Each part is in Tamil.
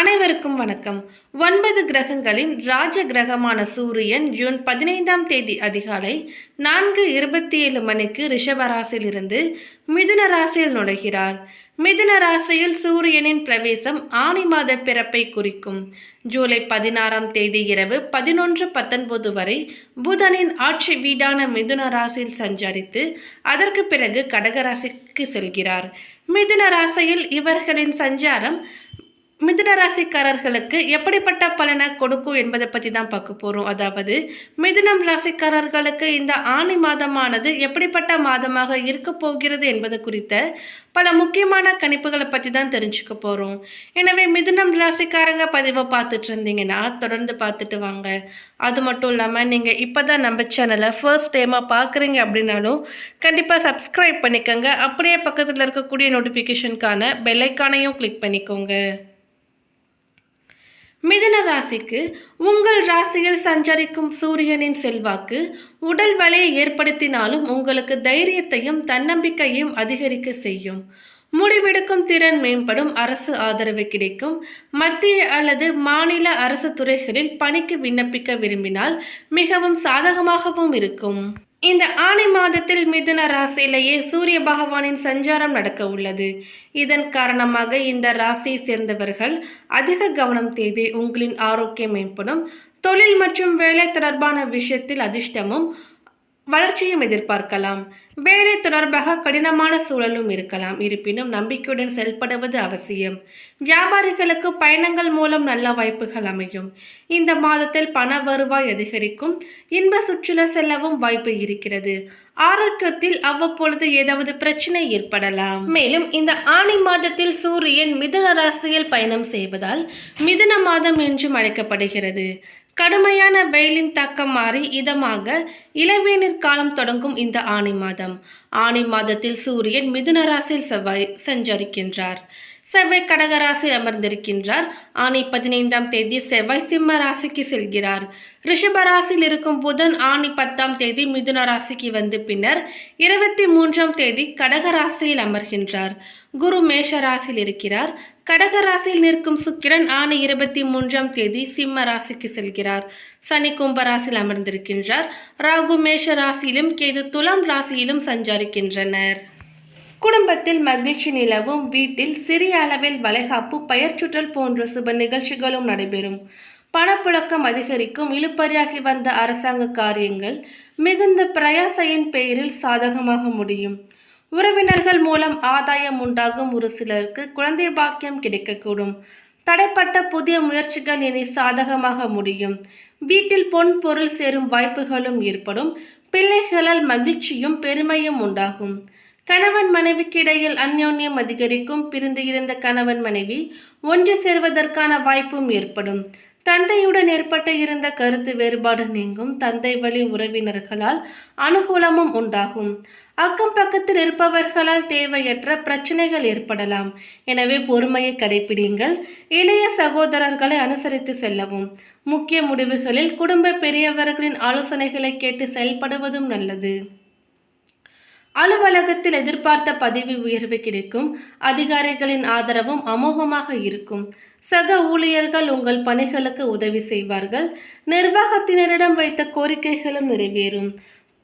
அனைவருக்கும் வணக்கம். ஒன்பது கிரகங்களின் ராஜ கிரகமான சூரியன் ஜூன் பதினைந்தாம் தேதி அதிகாலை நான்கு இருபத்தி ஏழு மணிக்கு ரிஷபராசியிலிருந்து மிதுன ராசியில் நுழைகிறார். மிதுன ராசியில் சூரியனின் பிரவேசம் ஆணி மாத பிறப்பை குறிக்கும். ஜூலை பதினாறாம் தேதி இரவு பதினொன்று பத்தொன்பது வரை புதனின் ஆட்சி வீடான மிதுன ராசியில் சஞ்சரித்து அதற்கு பிறகு கடகராசிக்கு செல்கிறார். மிதுன ராசியில் இவர்களின் சஞ்சாரம் மிதுன ராசிக்காரர்களுக்கு எப்படிப்பட்ட பலனை கொடுக்கும் என்பதை பற்றி தான் பார்க்க போகிறோம் அதாவது மிதுனம் ராசிக்காரர்களுக்கு இந்த ஆணி மாதமானது எப்படிப்பட்ட மாதமாக இருக்க போகிறது என்பது குறித்த பல முக்கியமான கணிப்புகளை பற்றி தான் தெரிஞ்சுக்க போகிறோம் எனவே மிதுனம் ராசிக்காரங்க பதிவை பார்த்துட்டு இருந்தீங்கன்னா தொடர்ந்து பார்த்துட்டு வாங்க. அது மட்டும் இல்லாமல் நீங்கள் இப்போ தான் நம்ம சேனலை ஃபர்ஸ்ட் டைமாக பார்க்குறீங்க அப்படின்னாலும் கண்டிப்பாக சப்ஸ்கிரைப் பண்ணிக்கோங்க. அப்படியே பக்கத்தில் இருக்கக்கூடிய நோட்டிஃபிகேஷனுக்கான பெல்லைக்கானையும் கிளிக் பண்ணிக்கோங்க. மிதன ராசிக்கு உங்கள் ராசியில் சஞ்சரிக்கும் சூரியனின் செல்வாக்கு உடல் வலையை ஏற்படுத்தினாலும் உங்களுக்கு தைரியத்தையும் தன்னம்பிக்கையும் அதிகரிக்க செய்யும். முடிவெடுக்கும் திறன் மேம்படும் அரசு ஆதரவு கிடைக்கும். மத்திய அல்லது மாநில அரசு துறைகளில் பணிக்கு விண்ணப்பிக்க விரும்பினால் மிகவும் சாதகமாகவும் இருக்கும். இந்த ஆணி மாதத்தில் மிதுன ராசியிலேயே சூரிய பகவானின் சஞ்சாரம் நடக்க உள்ளது. இதன் காரணமாக இந்த ராசியை சேர்ந்தவர்கள் அதிக கவனம் தேவை உங்களின் ஆரோக்கியம் மேம்படும் தொழில் மற்றும் வேலை தொடர்பான விஷயத்தில் அதிர்ஷ்டமும் வளர்ச்சியும் எதிர்பார்க்கலாம். வேலை தொடர்பாக கடினமான சூழலும் இருக்கலாம். இருப்பினும் நம்பிக்கையுடன் செயல்படுவது அவசியம். வியாபாரிகளுக்கு பயணங்கள் மூலம் நல்ல வாய்ப்புகள் அமையும். இந்த மாதத்தில் பண வருவாய் அதிகரிக்கும். இன்ப சுற்றுலா செல்லவும் வாய்ப்பு இருக்கிறது. ஆரோக்கியத்தில் அவ்வப்பொழுது ஏதாவது பிரச்சனை ஏற்படலாம். மேலும் இந்த ஆணி மாதத்தில் சூரியன் மிதுன ராசியில் பயணம் செய்வதால் மிதுன மாதம் என்றும் அழைக்கப்படுகிறது. கடுமையான வெயிலின் தாக்கம் மாறி இதமாக இளவேநீர் காலம் தொடங்கும் இந்த ஆணி மாதம். ஆணி மாதத்தில் சூரியன் மிதுன ராசியில் செவ்வாய் சஞ்சரிக்கின்றார். செவ்வாய் கடகராசியில் அமர்ந்திருக்கின்றார். ஆணி பதினைந்தாம் தேதி செவ்வாய் சிம்ம ராசிக்கு செல்கிறார். ரிஷப ராசியில் இருக்கும் புதன் ஆணி பத்தாம் தேதி மிதுன ராசிக்கு வந்து பின்னர் இருபத்தி மூன்றாம் தேதி கடக ராசியில் அமர்கின்றார். குரு மேஷ ராசியில் இருக்கிறார். கடக ராசியில் நிற்கும் சுக்கிரன் ஆணி இருபத்தி மூன்றாம் தேதி சிம்ம ராசிக்கு செல்கிறார். சனி கும்ப ராசியில் அமர்ந்திருக்கின்றார். ராகு மேஷ ராசியிலும் கேது துலாம் ராசியிலும் சஞ்சரிக்கின்றனர். குடும்பத்தில் மகிழ்ச்சி நிலவும். வீட்டில் சிறிய அளவில் வளைகாப்பு பெயர்ச்சுற்றல் போன்ற சுப நிகழ்ச்சிகளும் நடைபெறும். பணப்புழக்கம் அதிகரிக்கும். இழுப்பறியாகி வந்த அரசாங்க காரியங்கள் மிகுந்த பிரயாசையின் பெயரில் சாதகமாக முடியும். உறவினர்கள் மூலம் ஆதாயம் உண்டாகும் ஒரு சிலருக்கு குழந்தை பாக்கியம் கிடைக்கக்கூடும். தடைப்பட்ட புதிய முயற்சிகள் இனி சாதகமாக முடியும். வீட்டில் பொன் பொருள் சேரும் வாய்ப்புகளும் ஏற்படும். பிள்ளைகளால் மகிழ்ச்சியும் பெருமையும் உண்டாகும். கணவன் மனைவிக்கு இடையில் அந்யோன்யம் அதிகரிக்கும். பிரிந்து இருந்த கணவன் மனைவி ஒன்று சேர்வதற்கான வாய்ப்பும் ஏற்படும். தந்தையுடன் ஏற்பட்ட இருந்த கருத்து வேறுபாடு நீங்கும். தந்தை வழி உறவினர்களால் அனுகூலமும் உண்டாகும். அக்கம் பக்கத்தில் இருப்பவர்களால் தேவையற்ற பிரச்சனைகள் ஏற்படலாம். எனவே பொறுமையை கடைபிடிங்கள் இளைய சகோதரர்களை அனுசரித்து செல்லவும். முக்கிய முடிவுகளில் குடும்ப பெரியவர்களின் ஆலோசனைகளை கேட்டு செயல்படுவதும் நல்லது. அலுவலகத்தில் எதிர்பார்த்த பதவி உயர்வு கிடைக்கும். அதிகாரிகளின் ஆதரவும் அமோகமாக இருக்கும். சக ஊழியர்கள் உங்கள் பணிகளுக்கு உதவி செய்வார்கள். நிர்வாகத்தினரிடம் வைத்த கோரிக்கைகளும் நிறைவேறும்.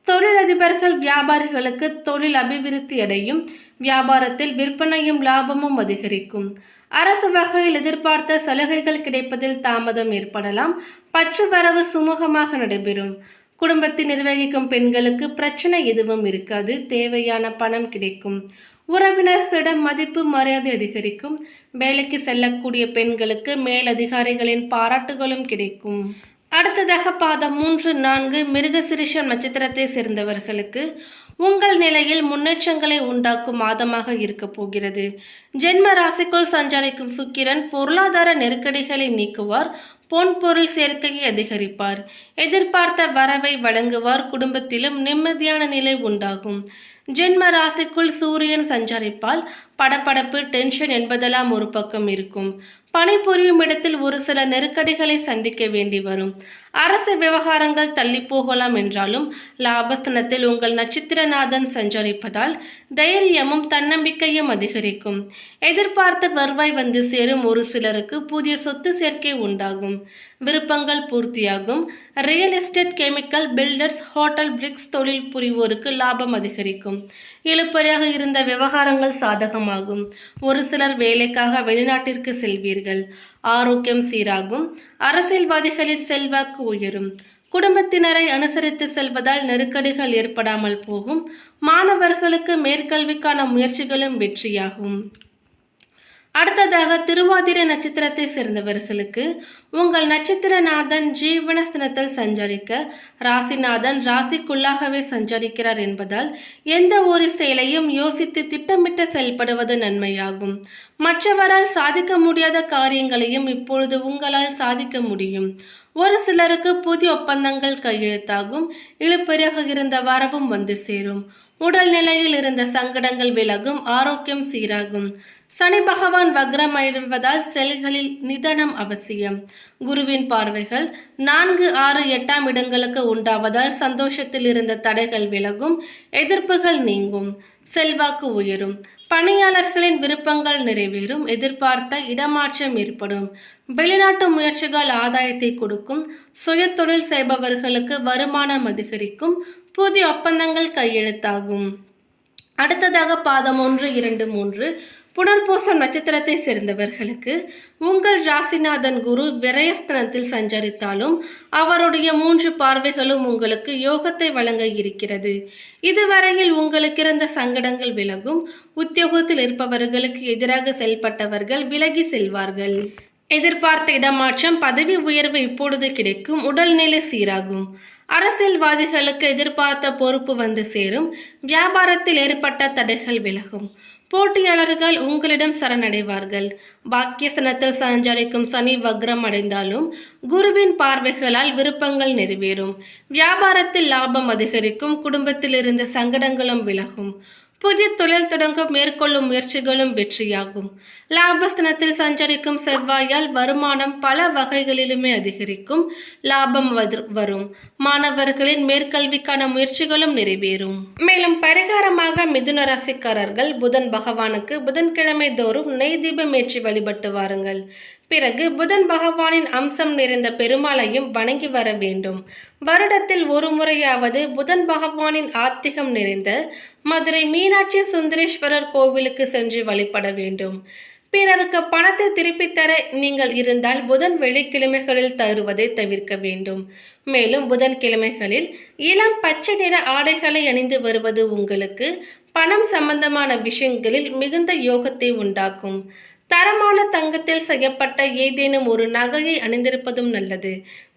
தொழிலதிபர்கள் வியாபாரிகளுக்கு தொழில் அபிவிருத்தி அடையும் வியாபாரத்தில் விற்பனையும் லாபமும் அதிகரிக்கும். அரசு வகையில் எதிர்பார்த்த சலுகைகள் கிடைப்பதில் தாமதம் ஏற்படலாம் பற்று வரவு சுமூகமாக நடைபெறும். குடும்பத்தை நிர்வகிக்கும் பெண்களுக்கு பிரச்சனை எதுவும் இருக்காது தேவையான பணம் கிடைக்கும். உறவினர்களிடம் மதிப்பு மரியாதை அதிகரிக்கும் வேலைக்கு செல்லக்கூடிய பெண்களுக்கு மேலதிகாரிகளின் பாராட்டுகளும் கிடைக்கும். அடுத்ததாக பாதம் மூன்று நான்கு மிருகசிரிஷன் நட்சத்திரத்தை சேர்ந்தவர்களுக்கு உங்கள் நிலையில் முன்னேற்றங்களை உண்டாக்கும் மாதமாக இருக்க போகிறது. ஜென்ம ராசிக்குள் சஞ்சரிக்கும் சுக்கிரன் பொருளாதார நெருக்கடிகளை நீக்குவார் பொன் பொருள் சேர்க்கையை அதிகரிப்பார். எதிர்பார்த்த வரவை வழங்குவார் குடும்பத்திலும் நிம்மதியான நிலை உண்டாகும். ஜென்ம ராசிக்குள் சூரியன் சஞ்சரிப்பால் படப்படப்பு டென்ஷன் என்பதெல்லாம் ஒரு பக்கம் இருக்கும். பணிபுரியும் இடத்தில் ஒரு சில நெருக்கடிகளை சந்திக்க வேண்டி வரும். அரசு விவகாரங்கள் தள்ளி போகலாம் என்றாலும் லாபஸ்தனத்தில் உங்கள் நட்சத்திரநாதன் சஞ்சரிப்பதால் தைரியமும் தன்னம்பிக்கையும் அதிகரிக்கும். எதிர்பார்த்த வருவாய் வந்து சேரும் ஒரு சிலருக்கு புதிய சொத்து சேர்க்கை உண்டாகும். விருப்பங்கள் பூர்த்தியாகும். Real estate chemical builders hotel bricks தொழில் புரிவோருக்கு லாபம் அதிகரிக்கும். இழுப்பறியாக இருந்த விவகாரங்கள் சாதகம் சாதகமாகும் ஒரு சிலர் வேலைக்காக வெளிநாட்டிற்கு செல்வீர்கள். ஆரோக்கியம் சீராகும். அரசியல்வாதிகளின் செல்வாக்கு உயரும். குடும்பத்தினரை அனுசரித்து செல்வதால் நெருக்கடிகள் ஏற்படாமல் போகும். மாணவர்களுக்கு மேற்கல்விக்கான முயற்சிகளும் வெற்றியாகும். அடுத்ததாக திருவாதிரை நட்சத்திரத்தை சேர்ந்தவர்களுக்கு உங்கள் நட்சத்திரநாதன் ஜீவனஸ்தனத்தில் சஞ்சரிக்க ராசிநாதன் ராசிக்குள்ளாகவே சஞ்சரிக்கிறார் என்பதால் எந்த ஒரு செயலையும் யோசித்து திட்டமிட்டு செயல்படுவது நன்மையாகும். மற்றவரால் சாதிக்க முடியாத காரியங்களையும் இப்பொழுது உங்களால் சாதிக்க முடியும். ஒரு சிலருக்கு புதிய ஒப்பந்தங்கள் கையெழுத்தாகும். இழுப்பெருக இருந்த வரவும் வந்து சேரும். உடல் நிலையில் இருந்த சங்கடங்கள் விலகும். ஆரோக்கியம் சீராகும். சனி பகவான் வக்ரமடைவதால் செல்களில் நிதனம் அவசியம். குருவின் பார்வைகள் நான்கு ஆறு எட்டாம் இடங்களுக்கு உண்டாவதால் சந்தோஷத்தில் இருந்த தடைகள் விலகும் எதிர்ப்புகள் நீங்கும் செல்வாக்கு உயரும் பணியாளர்களின் விருப்பங்கள் நிறைவேறும் எதிர்பார்த்த இடமாற்றம் ஏற்படும். வெளிநாட்டு முயற்சிகள் ஆதாயத்தை கொடுக்கும் சுயதொழில் செய்பவர்களுக்கு வருமானம் அதிகரிக்கும் புதிய ஒப்பந்தங்கள் கையெழுத்தாகும். அடுத்ததாக பாதம் ஒன்று இரண்டு மூன்று புனர்பூசம் நட்சத்திரத்தை சேர்ந்தவர்களுக்கு உங்கள் ராசிநாதன் குரு விரயஸ்தனத்தில் சஞ்சரித்தாலும் அவருடைய மூன்று பார்வைகளும் உங்களுக்கு யோகத்தை வழங்க இருக்கிறது. இதுவரையில் உங்களுக்கு இருந்த சங்கடங்கள் விலகும். உத்தியோகத்தில் இருப்பவர்களுக்கு எதிராக செயல்பட்டவர்கள் விலகி செல்வார்கள். எதிர்பார்த்த இடமாற்றம் பதவி உயர்வு இப்பொழுது கிடைக்கும். உடல்நிலை சீராகும். அரசியல்வாதிகளுக்கு எதிர்பார்த்த பொறுப்பு வந்து சேரும். வியாபாரத்தில் ஏற்பட்ட தடைகள் விலகும். போட்டியாளர்கள் உங்களிடம் சரணடைவார்கள். பாக்கியஸ்தனத்தில் சஞ்சரிக்கும் சனி வக்ரம் அடைந்தாலும் குருவின் பார்வைகளால் விருப்பங்கள் நிறைவேறும். வியாபாரத்தில் லாபம் அதிகரிக்கும் குடும்பத்தில் இருந்த சங்கடங்களும் விலகும். புதிய தொழில் தொடங்க மேற்கொள்ளும் முயற்சிகளும் வெற்றியாகும். லாபஸ்தனத்தில் சஞ்சரிக்கும் செவ்வாயால் வருமானம் பல வகைகளிலுமே அதிகரிக்கும். லாபம் வரும். மாணவர்களின் மேற்கல்விக்கான முயற்சிகளும் நிறைவேறும். மேலும் பரிகாரமாக மிதுன ராசிக்காரர்கள் புதன் பகவானுக்கு புதன்கிழமை தோறும் நெய் தீபம் ஏற்றி வழிபட்டு வாருங்கள். பிறகு புதன் பகவானின் அம்சம் நிறைந்த பெருமாளையும் வணங்கி வர வேண்டும். வருடத்தில் ஒரு முறையாவது புதன் பகவானின் ஆத்திகம் நிறைந்த மதுரை மீனாட்சி சுந்தரேஸ்வரர் கோவிலுக்கு சென்று வழிபட வேண்டும். பிறருக்கு பணத்தை திருப்பித் தர நீங்கள் இருந்தால் புதன் வெள்ளிக்கிழமைகளில் தருவதை தவிர்க்க வேண்டும். மேலும் புதன்கிழமைகளில் இளம் பச்சை நிற ஆடைகளை அணிந்து வருவது உங்களுக்கு பணம் சம்பந்தமான விஷயங்களில் மிகுந்த யோகத்தை உண்டாக்கும். தரமான தங்கத்தில் செய்யப்பட்ட ஏதேனும் ஒரு நகையை அணிந்திருப்பதும் நல்லது.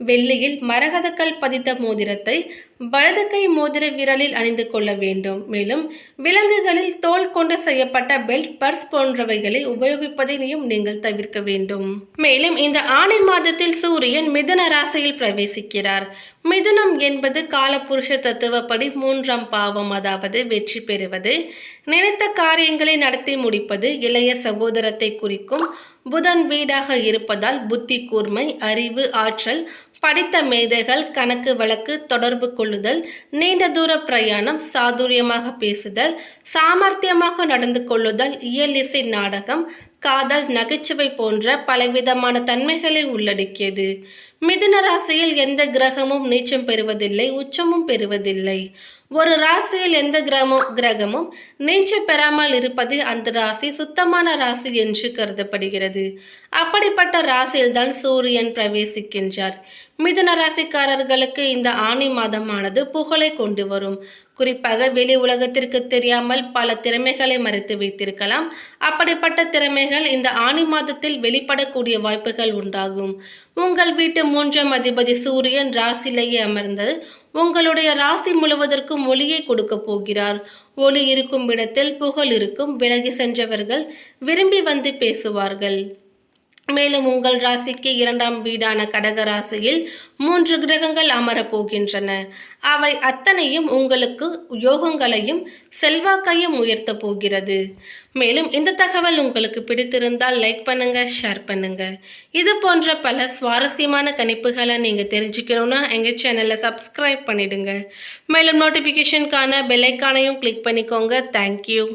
வெள்ளியில் மரகதக்கல் பதித்த மோதிரத்தை வலது கை மோதிர விரலில் அணிந்து கொள்ள வேண்டும். மேலும் விலங்குகளில் தோல் கொண்டு செய்யப்பட்ட பெல்ட் பர்ஸ் போன்றவைகளை உபயோகிப்பதையும் நீங்கள் தவிர்க்க வேண்டும். மேலும் இந்த ஆணி மாதத்தில் சூரியன் மிதுன ராசியில் பிரவேசிக்கிறார். மிதுனம் என்பது காலபுருஷ தத்துவப்படி மூன்றாம் பாவம் அதாவது வெற்றி பெறுவது. நினைத்த காரியங்களை நடத்தி முடிப்பது இளைய சகோதரத்தை குறிக்கும். புதன் வீடாக இருப்பதால் புத்தி கூர்மை அறிவு ஆற்றல் படித்த மேதைகள் கணக்கு வழக்கு தொடர்பு கொள்ளுதல் நீண்ட தூர பிரயாணம் சாதுரியமாக பேசுதல் சாமர்த்தியமாக நடந்து கொள்ளுதல் இயல் இசை நாடகம் காதல் நகைச்சுவை போன்ற பலவிதமான தன்மைகளை உள்ளடக்கியது. மிதுன ராசியில் எந்த கிரகமும் நீச்சம் பெறுவதில்லை உச்சமும் பெறுவதில்லை. ஒரு ராசியில் எந்த கிரகமும் கிரகமும் நீச்சம் பெறாமல் இருப்பது அந்த ராசி சுத்தமான ராசி என்று கருதப்படுகிறது. அப்படிப்பட்ட ராசியில்தான் சூரியன் பிரவேசிக்கின்றார். மிதுன ராசிக்காரர்களுக்கு இந்த ஆணி மாதமானது புகழை கொண்டு வரும். குறிப்பாக வெளி உலகத்திற்கு தெரியாமல் பல திறமைகளை மறைத்து வைத்திருக்கலாம். அப்படிப்பட்ட திறமைகள் இந்த ஆணி மாதத்தில் வெளிப்படக்கூடிய வாய்ப்புகள் உண்டாகும். உங்கள் வீட்டு மூன்றாம் அதிபதி சூரியன் ராசியிலேயே அமர்ந்து உங்களுடைய ராசி முழுவதற்கும் ஒளியை கொடுக்க போகிறார். ஒளி இருக்கும் இடத்தில் புகழ் இருக்கும் விலகி சென்றவர்கள் விரும்பி வந்து பேசுவார்கள். மேலும் உங்கள் ராசிக்கு இரண்டாம் வீடான கடக ராசியில் மூன்று கிரகங்கள் அமரப் போகின்றன அவை அத்தனையும் உங்களுக்கு யோகங்களையும் செல்வாக்கையும் உயர்த்த போகிறது. மேலும் இந்த தகவல் உங்களுக்கு பிடித்திருந்தால் லைக் பண்ணுங்க ஷேர் பண்ணுங்க. இது போன்ற பல சுவாரஸ்யமான கணிப்புகளை நீங்க தெரிஞ்சுக்கணும்னா எங்க சேனலை சப்ஸ்கிரைப் பண்ணிடுங்க. மேலும் நோட்டிபிகேஷனுக்கான பெல்லைக்கானையும் கிளிக் பண்ணிக்கோங்க. தேங்க்யூ